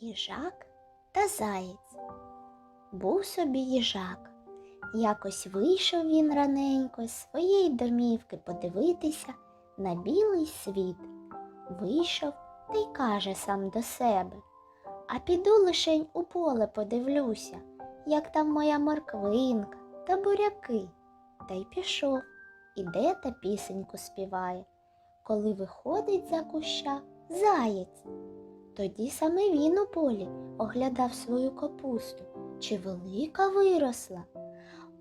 Їжак та заєць. Був собі їжак. Якось вийшов він раненько з своєї домівки подивитися на білий світ. Вийшов та й каже сам до себе. А піду лишень у поле подивлюся, як там моя морквинка та буряки. Та й пішов, іде та пісеньку співає. Коли виходить за куща заєць. Тоді саме він у полі оглядав свою капусту, чи велика виросла.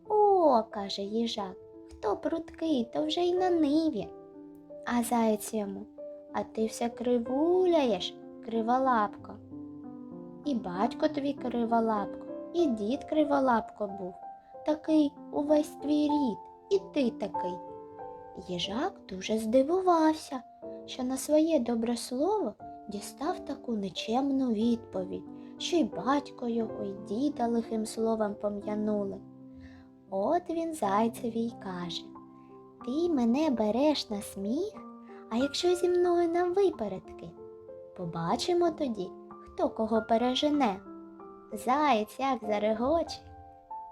О, каже їжак, хто прудкий, то вже й на ниві. А заєць йому, а ти все кривуляєш, криволапко. І батько твій криволапко, і дід криволапко був, такий увесь твій рід, і ти такий. Їжак дуже здивувався, що на своє добре слово дістав таку нечемну відповідь, що й батько його, й діда лихим словом пом'янули. От він зайцеві й каже Ти мене береш на сміх, а якщо зі мною на випередки? Побачимо тоді, хто кого пережене. Заєць як зарегоче.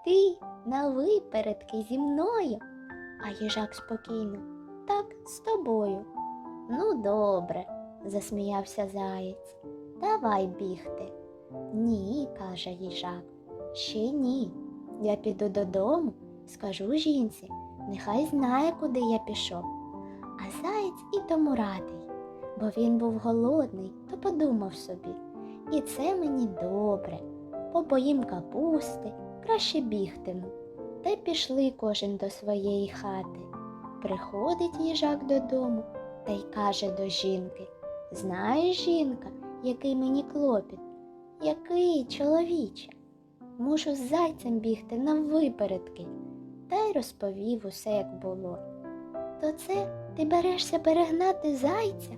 Ти на випередки зі мною, а їжак спокійно. Так, з тобою. Ну, добре, засміявся заєць. Давай бігти. Ні, каже їжак. Ще ні. Я піду додому, скажу жінці, нехай знає, куди я пішов. А заєць і тому радий, бо він був голодний, то подумав собі. І це мені добре. Попоїм капусти, краще бігтиму. Та й пішли кожен до своєї хати. Приходить їжак додому та й каже до жінки Знаєш, жінка, який мені клопіт? Який, чоловіче? Мушу з зайцем бігти на випередки. Та й розповів усе, як було. То це ти берешся перегнати зайця?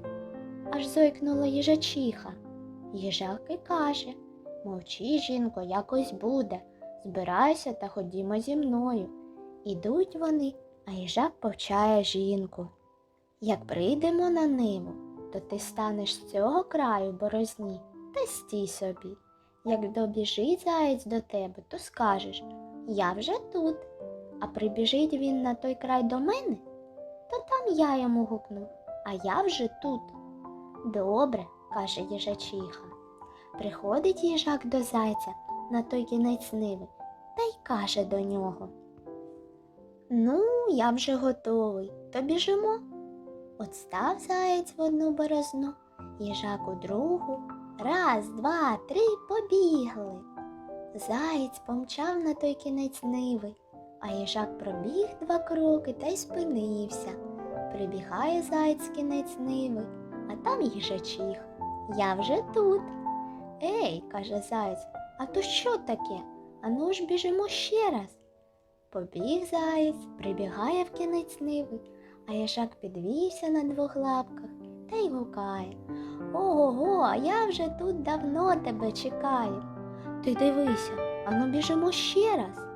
аж зойкнула їжачиха. Їжак і каже Мовчи, жінко, якось буде. Збирайся та ходімо зі мною. Ідуть вони, а їжак повчає жінку. Як прийдемо на ниву, то ти станеш з цього краю борозні та стій собі. Як добіжить заєць до тебе, то скажеш Я вже тут. А прибіжить він на той край до мене, то там я йому гукну, а я вже тут. Добре, каже їжачиха. Приходить їжак до зайця на той кінець ниви та й каже до нього. Ну, я вже готовий, то біжимо. От став заєць в одну борозну, їжак у другу. Раз, два, три побігли. Заєць помчав на той кінець ниви, а їжак пробіг два кроки та й спинився. Прибігає заєць кінець ниви, а там їжачих. Я вже тут. Ей, каже заєць, а то що таке? Ану ж біжимо ще раз. Побіг заєць, прибігає в кінець ниви, а їжак підвівся на двох лапках та й гукає. Ого, а я вже тут давно тебе чекаю. Ти дивися, ану біжимо ще раз.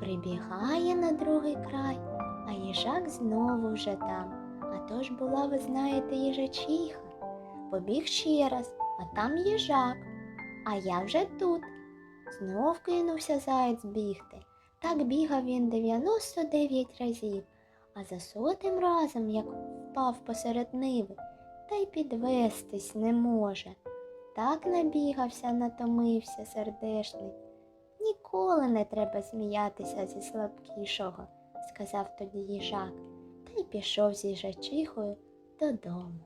Прибігає на другий край, а їжак знову вже там. А то ж була, ви знаєте, їжачиха. Побіг ще раз, а там їжак, а я вже тут. Знов кинувся заєць бігти. Так бігав він 99 разів, а за сотим разом, як впав посеред ниви, та й підвестись не може. Так набігався, натомився сердешний. Ніколи не треба сміятися зі слабкішого, сказав тоді їжак, та й пішов з їжачихою додому.